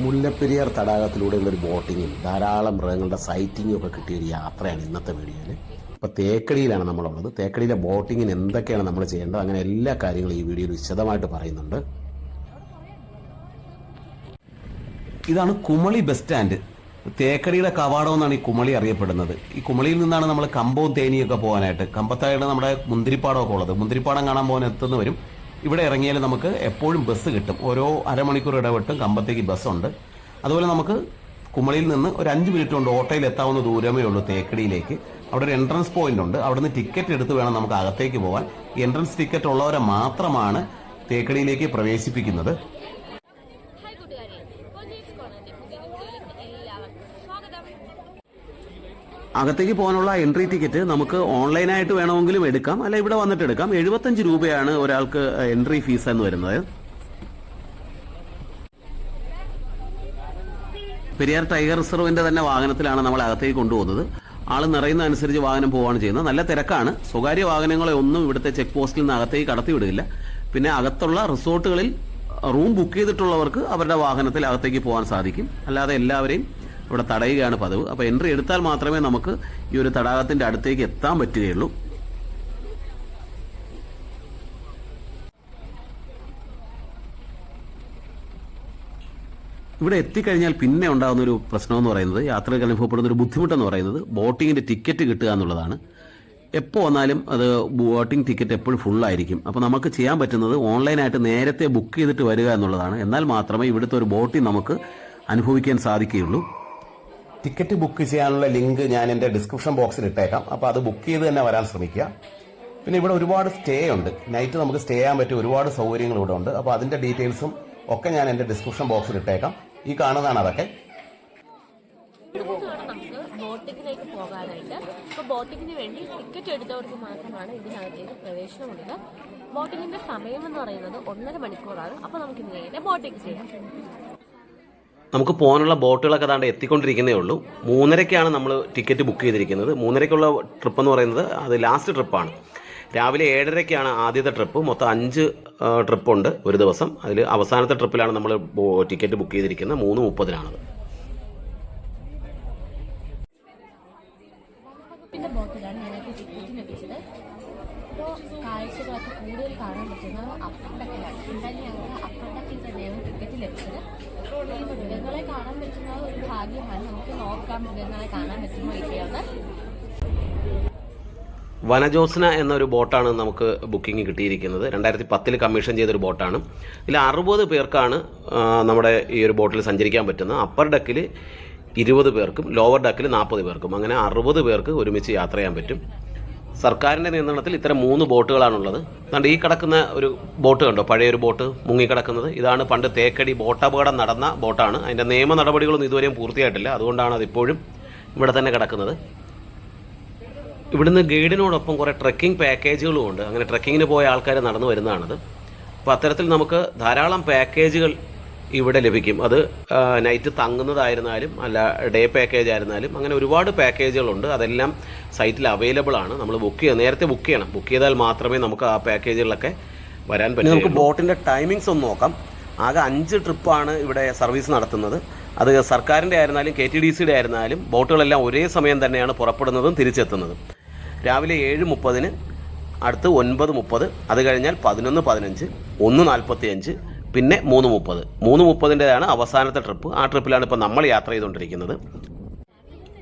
മുല്ലപ്പെരിയാർ തടാകത്തിലൂടെയുള്ള ഒരു ബോട്ടിങ്ങും ധാരാളം മൃഗങ്ങളുടെ സൈറ്റിങ്ങും ഒക്കെ കിട്ടിയ ഒരു യാത്രയാണ് ഇന്നത്തെ വീഡിയോയിൽ. ഇപ്പോൾ തേക്കടിയിലാണ് നമ്മളുള്ളത്. തേക്കടിയിലെ ബോട്ടിങ്ങിന് എന്തൊക്കെയാണ് നമ്മൾ ചെയ്യേണ്ടത്? അങ്ങനെ എല്ലാ കാര്യങ്ങളും ഈ വീഡിയോയിൽ വിശദമായിട്ട് പറയുന്നുണ്ട്. ഇതാണ് കുമളി ബസ് സ്റ്റാൻഡ് തേക്കടിയുടെ കവാടം എന്നാണ് ഈ കുമളി അറിയപ്പെടുന്നത്. ഈ കുമളിയിൽ നിന്നാണ് നമ്മൾ കമ്പവും തേനിയൊക്കെ പോകാനായിട്ട്. കമ്പത്തായിട്ട് നമ്മുടെ മുന്തിരിപ്പാടമൊക്കെ ഉള്ളത്. മുന്തിരിപ്പാടം കാണാൻ പോകാൻ എത്തുന്നവരും ഇവിടെ ഇറങ്ങിയാൽ നമുക്ക് എപ്പോഴും ബസ് കിട്ടും. ഓരോ അരമണിക്കൂർ ഇടവിട്ടും കമ്പത്തേക്ക് ബസ്സുണ്ട്. അതുപോലെ നമുക്ക് കുമളിയിൽ നിന്ന് ഒരു അഞ്ച് മിനിറ്റ് കൊണ്ട് ഓട്ടോയിൽ എത്താവുന്ന ദൂരമേ ഉള്ളൂ തേക്കടിയിലേക്ക്. അവിടെ ഒരു എൻട്രൻസ് പോയിന്റ് ഉണ്ട്. അവിടെ നിന്ന് ടിക്കറ്റ് എടുത്ത് വേണം നമുക്ക് അകത്തേക്ക് പോകാൻ. എൻട്രൻസ് ടിക്കറ്റ് ഉള്ളവരെ മാത്രമാണ് തേക്കടിയിലേക്ക് പ്രവേശിപ്പിക്കുന്നത്. അകത്തേക്ക് പോകാനുള്ള എൻട്രി ടിക്കറ്റ് നമുക്ക് ഓൺലൈനായിട്ട് വേണമെങ്കിലും എടുക്കാം. അല്ല ഇവിടെ വന്നിട്ട് എടുക്കാം. എഴുപത്തഞ്ച് രൂപയാണ് ഒരാൾക്ക് എൻട്രി ഫീസ് എന്ന് വരുന്നത്. പെരിയാർ ടൈഗർ റിസർവിന്റെ തന്നെ വാഹനത്തിലാണ് നമ്മൾ അകത്തേക്ക് കൊണ്ടുപോകുന്നത്. ആൾ നിറയുന്ന അനുസരിച്ച് വാഹനം പോവാണ് ചെയ്യുന്നത്. നല്ല തിരക്കാണ്. സ്വകാര്യ വാഹനങ്ങളെ ഒന്നും ഇവിടുത്തെ ചെക്ക് പോസ്റ്റിൽ നിന്ന് അകത്തേക്ക് കടത്തിവിടില്ല പിന്നെ അകത്തുള്ള റിസോർട്ടുകളിൽ റൂം ബുക്ക് ചെയ്തിട്ടുള്ളവർക്ക് അവരുടെ വാഹനത്തിൽ അകത്തേക്ക് പോകാൻ സാധിക്കും. അല്ലാതെ എല്ലാവരെയും ഇവിടെ തടയുകയാണ് പതിവ്. അപ്പോൾ എൻട്രി എടുത്താൽ മാത്രമേ നമുക്ക് ഈ ഒരു തടാകത്തിന്റെ അടുത്തേക്ക് എത്താൻ പറ്റുകയുള്ളൂ. ഇവിടെ എത്തിക്കഴിഞ്ഞാൽ പിന്നെ ഉണ്ടാകുന്ന ഒരു പ്രശ്നം എന്ന് പറയുന്നത് യാത്രകൾ അനുഭവപ്പെടുന്ന ഒരു ബുദ്ധിമുട്ടെന്ന് പറയുന്നത് ബോട്ടിങ്ങിന്റെ ടിക്കറ്റ് കിട്ടുക എന്നുള്ളതാണ്. എപ്പോൾ വന്നാലും അത് ബോട്ടിംഗ് ടിക്കറ്റ് എപ്പോഴും ഫുള്ളായിരിക്കും അപ്പോൾ നമുക്ക് ചെയ്യാൻ പറ്റുന്നത് ഓൺലൈനായിട്ട് നേരത്തെ ബുക്ക് ചെയ്തിട്ട് വരിക എന്നുള്ളതാണ്. എന്നാൽ മാത്രമേ ഇവിടുത്തെ ഒരു ബോട്ടിംഗ് നമുക്ക് അനുഭവിക്കാൻ സാധിക്കുകയുള്ളൂ. ടിക്കറ്റ് ബുക്ക് ചെയ്യാനുള്ള ലിങ്ക് ഞാൻ എന്റെ ഡിസ്ക്രിപ്ഷൻ ബോക്സിൽ ഇട്ടേക്കാം. അപ്പോൾ അത് ബുക്ക് ചെയ്ത് തന്നെ വരാൻ ശ്രമിക്കുക. പിന്നെ ഇവിടെ ഒരുപാട് സ്റ്റേ ഉണ്ട്. നൈറ്റ് നമുക്ക് സ്റ്റേ ചെയ്യാൻ പറ്റിയ ഒരുപാട് സൗകര്യങ്ങൾ ഇവിടെ ഉണ്ട്. അപ്പോൾ അതിന്റെ ഡീറ്റെയിൽസും ഒക്കെ ഞാൻ എന്റെ ഡിസ്ക്രിപ്ഷൻ ബോക്സിൽ ഇട്ടേക്കാം. ഈ കാണുന്നതാണ് അതൊക്കെ. ബോട്ടിങ്ങിലേക്ക് പോകാനായിട്ട്. അപ്പോൾ ബോട്ടിങ്ങിന് വേണ്ടി ടിക്കറ്റ് എടുത്തവർക്ക് മാത്രമാണ് ഇതിനകത്തേക്ക് പ്രവേശനമുള്ളത് ബോട്ടിങ്ങിന്റെ സമയം എന്ന് പറയുന്നത് ഒന്നര മണിക്കൂറാണ്. അപ്പോൾ നമുക്ക് നേരെ ബോട്ടിങ് ചെയ്യാം. നമുക്ക് പോകാനുള്ള ബോട്ടുകളൊക്കെ അതാണ്ട് എത്തിക്കൊണ്ടിരിക്കുന്നേ ഉള്ളൂ. മൂന്നരയ്ക്കാണ് നമ്മൾ ടിക്കറ്റ് ബുക്ക് ചെയ്തിരിക്കുന്നത്. മൂന്നരയ്ക്കുള്ള ട്രിപ്പ് എന്ന് പറയുന്നത് അത് ലാസ്റ്റ് ട്രിപ്പാണ് രാവിലെ ഏഴരയ്ക്കാണ് ആദ്യത്തെ ട്രിപ്പ് മൊത്തം അഞ്ച് ട്രിപ്പുണ്ട് ഒരു ദിവസം. അതിൽ അവസാനത്തെ ട്രിപ്പിലാണ് നമ്മൾ ടിക്കറ്റ് ബുക്ക് ചെയ്തിരിക്കുന്നത്. മൂന്ന് മുപ്പതിനാണത്. ബോട്ടിലാണ് ഞങ്ങൾക്ക് ടിക്കറ്റ് ലഭിച്ചത് ഇപ്പോൾ കാഴ്ചകളൊക്കെ കൂടുതൽ കാണാൻ പറ്റുന്നത് അപ്പുറത്തൊക്കെയാണ്. എന്തായാലും ഞങ്ങൾക്ക് അപ്പുറത്തൊക്കെ തന്നെയാണ് ടിക്കറ്റ് ലഭിച്ചത്. ഈ മൃഗങ്ങളെ കാണാൻ പറ്റുന്ന ഒരു ഭാഗ്യമാണ് നമുക്ക് നോക്കാം. മൃഗങ്ങളെ കാണാൻ പറ്റുമോ ഇല്ലയോന്ന് വനജോസ്ന എന്നൊരു ബോട്ടാണ് നമുക്ക് ബുക്കിംഗ് കിട്ടിയിരിക്കുന്നത്. രണ്ടായിരത്തി പത്തിൽ കമ്മീഷൻ ചെയ്തൊരു ബോട്ടാണ്. ഇതിൽ അറുപത് പേർക്കാണ് നമ്മുടെ ഈ ഒരു ബോട്ടിൽ സഞ്ചരിക്കാൻ പറ്റുന്നത്. അപ്പർ ഡക്കിൽ ഇരുപത് പേർക്കും ലോവർ ഡക്കിൽ നാൽപ്പത് പേർക്കും. അങ്ങനെ അറുപത് പേർക്ക് ഒരുമിച്ച് യാത്ര ചെയ്യാൻ പറ്റും. സർക്കാരിന്റെ നിയന്ത്രണത്തിൽ ഇത്തരം മൂന്ന് ബോട്ടുകളാണുള്ളത്. അതുകൊണ്ട് ഈ കിടക്കുന്ന ഒരു ബോട്ട് കണ്ടോ? പഴയൊരു ബോട്ട് മുങ്ങിക്കിടക്കുന്നത് ഇതാണ് പണ്ട് തേക്കടി ബോട്ടപകടം നടന്ന ബോട്ടാണ്. അതിന്റെ നിയമ നടപടികളൊന്നും ഇതുവരെയും പൂർത്തിയായിട്ടില്ല. അതുകൊണ്ടാണ് അതിപ്പോഴും ഇവിടെ തന്നെ കിടക്കുന്നത്. ഇവിടുന്ന് ഗൈഡിനോടൊപ്പം കുറേ ട്രക്കിംഗ് പാക്കേജുകളും ഉണ്ട് അങ്ങനെ ട്രക്കിങ്ങിന് പോയ ആൾക്കാർ നടന്നു വരുന്നതാണത്. അപ്പോൾ അത്തരത്തിൽ നമുക്ക് ധാരാളം പാക്കേജുകൾ ഇവിടെ ലഭിക്കും. അത് നൈറ്റ് തങ്ങുന്നതായിരുന്നാലും അല്ല ഡേ പാക്കേജ് ആയിരുന്നാലും അങ്ങനെ ഒരുപാട് പാക്കേജുകളുണ്ട് അതെല്ലാം സൈറ്റിൽ അവൈലബിൾ ആണ്. നമ്മൾ ബുക്ക് ചെയ്യുക നേരത്തെ ബുക്ക് ചെയ്യണം. ബുക്ക് ചെയ്താൽ മാത്രമേ നമുക്ക് ആ പാക്കേജുകളിലൊക്കെ വരാൻ പറ്റും. നമുക്ക് ബോട്ടിന്റെ ടൈമിങ്സ് ഒന്ന് നോക്കാം. ആകെ അഞ്ച് ട്രിപ്പാണ് ഇവിടെ സർവീസ് നടത്തുന്നത്. അത് സർക്കാരിന്റെ ആയിരുന്നാലും കെ ടി ഡി സിയുടെ ആയിരുന്നാലും ബോട്ടുകളെല്ലാം ഒരേ സമയം തന്നെയാണ് പുറപ്പെടുന്നതും തിരിച്ചെത്തുന്നതും. രാവിലെ ഏഴ് മുപ്പതിന് അടുത്ത് ഒൻപത് മുപ്പത് അത് കഴിഞ്ഞാൽ പതിനൊന്ന് പതിനഞ്ച് ഒന്ന് നാൽപ്പത്തി അഞ്ച് പിന്നെ മൂന്ന് മുപ്പത്. മൂന്ന് മുപ്പതിന്റെതാണ് അവസാനത്തെ ട്രിപ്പ്. ആ ട്രിപ്പിലാണ് ഇപ്പോൾ നമ്മൾ യാത്ര ചെയ്തുകൊണ്ടിരിക്കുന്നത്.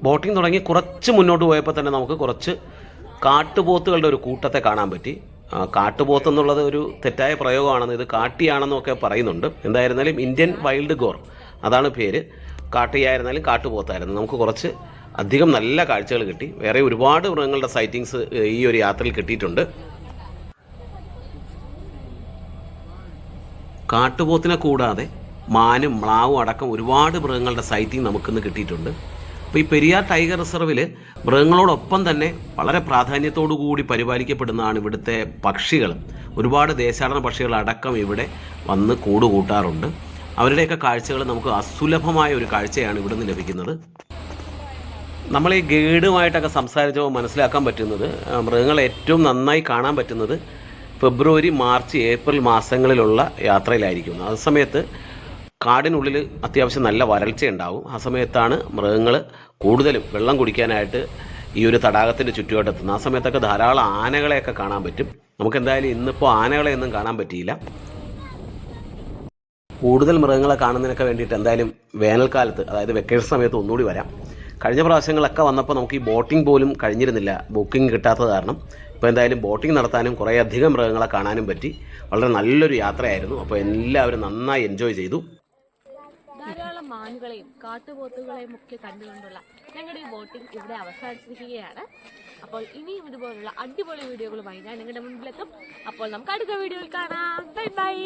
ബോട്ടിംഗ് തുടങ്ങി കുറച്ച് മുന്നോട്ട് പോയപ്പോൾ തന്നെ നമുക്ക് കുറച്ച് കാട്ടുപോത്തുകളുടെ ഒരു കൂട്ടത്തെ കാണാൻ പറ്റി. കാട്ടുപോത്ത് എന്നുള്ളത് ഒരു തെറ്റായ പ്രയോഗമാണെന്ന് ഇത് കാട്ടിയാണെന്നൊക്കെ പറയുന്നുണ്ട്. എന്തായിരുന്നാലും ഇന്ത്യൻ വൈൽഡ് ഗോർ അതാണ് പേര്. കാട്ടിയായിരുന്നാലും കാട്ടുപോത്തായിരുന്നു. നമുക്ക് കുറച്ച് അധികം നല്ല കാഴ്ചകൾ കിട്ടി. വേറെ ഒരുപാട് മൃഗങ്ങളുടെ സൈറ്റിങ്സ് ഈ ഒരു യാത്രയിൽ കിട്ടിയിട്ടുണ്ട്. കാട്ടുപോത്തിനെ കൂടാതെ മാനും മ്ലാവും അടക്കം ഒരുപാട് മൃഗങ്ങളുടെ സൈറ്റിംഗ് നമുക്കിന്ന് കിട്ടിയിട്ടുണ്ട്. അപ്പോൾ ഈ പെരിയാർ ടൈഗർ റിസർവിൽ മൃഗങ്ങളോടൊപ്പം തന്നെ വളരെ പ്രാധാന്യത്തോടു കൂടി പരിപാലിക്കപ്പെടുന്നതാണ് ഇവിടുത്തെ പക്ഷികൾ ഒരുപാട് ദേശാടന പക്ഷികൾ അടക്കം ഇവിടെ വന്ന് കൂട് കൂട്ടാറുണ്ട് അവരുടെയൊക്കെ കാഴ്ചകൾ നമുക്ക് അസുലഭമായ ഒരു കാഴ്ചയാണ് ഇവിടെ നിന്ന് ലഭിക്കുന്നത്. നമ്മൾ ഈ ഗൈഡുമായിട്ടൊക്കെ സംസാരിച്ചപ്പോൾ മനസ്സിലാക്കാൻ പറ്റുന്നത് മൃഗങ്ങളെ ഏറ്റവും നന്നായി കാണാൻ പറ്റുന്നത് ഫെബ്രുവരി മാർച്ച് ഏപ്രിൽ മാസങ്ങളിലുള്ള യാത്രയിലായിരിക്കും ആ സമയത്ത് കാടിനുള്ളിൽ അത്യാവശ്യം നല്ല വരൾച്ച ഉണ്ടാവും ആ സമയത്താണ് മൃഗങ്ങൾ കൂടുതലും വെള്ളം കുടിക്കാനായിട്ട് ഈ ഒരു തടാകത്തിന്റെ ചുറ്റുവട്ടം എത്തുന്നത്. ആ സമയത്തൊക്കെ ധാരാളം ആനകളെയൊക്കെ കാണാൻ പറ്റും. നമുക്ക് എന്തായാലും ഇന്നിപ്പോൾ ആനകളെയൊന്നും കാണാൻ പറ്റിയില്ല. കൂടുതൽ മൃഗങ്ങളെ കാണുന്നതിനൊക്കെ വേണ്ടിയിട്ട് എന്തായാലും വേനൽക്കാലത്ത് അതായത് വെക്കേഷൻ സമയത്ത് ഒന്നുകൂടി വരാം. കഴിഞ്ഞ പ്രാവശ്യങ്ങളൊക്കെ വന്നപ്പോൾ നമുക്ക് ഈ ബോട്ടിംഗ് പോലും കഴിഞ്ഞിരുന്നില്ല. ബുക്കിംഗ് കിട്ടാത്തത് കാരണം ഇപ്പോൾ എന്തായാലും ബോട്ടിംഗ് നടത്താനും കുറേയധികം മൃഗങ്ങളെ കാണാനും പറ്റി. വളരെ നല്ലൊരു യാത്രയായിരുന്നു. അപ്പോൾ എല്ലാവരും നന്നായി എൻജോയ് ചെയ്തു. ധാരാളം മാനുകളെയും കാട്ടുപോത്തുകളെയും ഒക്കെ കണ്ടുകൊണ്ടുള്ള ഞങ്ങളുടെ ഈ ബോട്ടിംഗ് ഇവിടെ അവസാനിച്ചിരിക്കുകയാണ്. അപ്പോൾ ഇനിയും ഇതുപോലുള്ള അടിപൊളി വീഡിയോകളുമായി ഞാൻ നിങ്ങളുടെ മുൻപിലെത്തും. അപ്പോൾ നമുക്ക് അടുത്ത വീഡിയോയിൽ കാണാം. Bye by.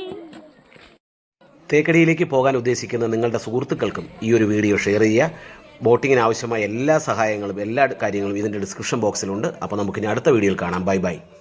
തേക്കടിയിലേക്ക് പോകാൻ ഉദ്ദേശിക്കുന്ന നിങ്ങളുടെ സുഹൃത്തുക്കൾക്കും ഈ ഒരു വീഡിയോ ഷെയർ ചെയ്യുക. ബോട്ടിങ്ങിന് ആവശ്യമായ എല്ലാ സഹായങ്ങളും എല്ലാ കാര്യങ്ങളും ഇതിന്റെ ഡിസ്ക്രിപ്ഷൻ ബോക്സിലുണ്ട് അപ്പോൾ നമുക്കിനി അടുത്ത വീഡിയോയിൽ കാണാം. Bye bye.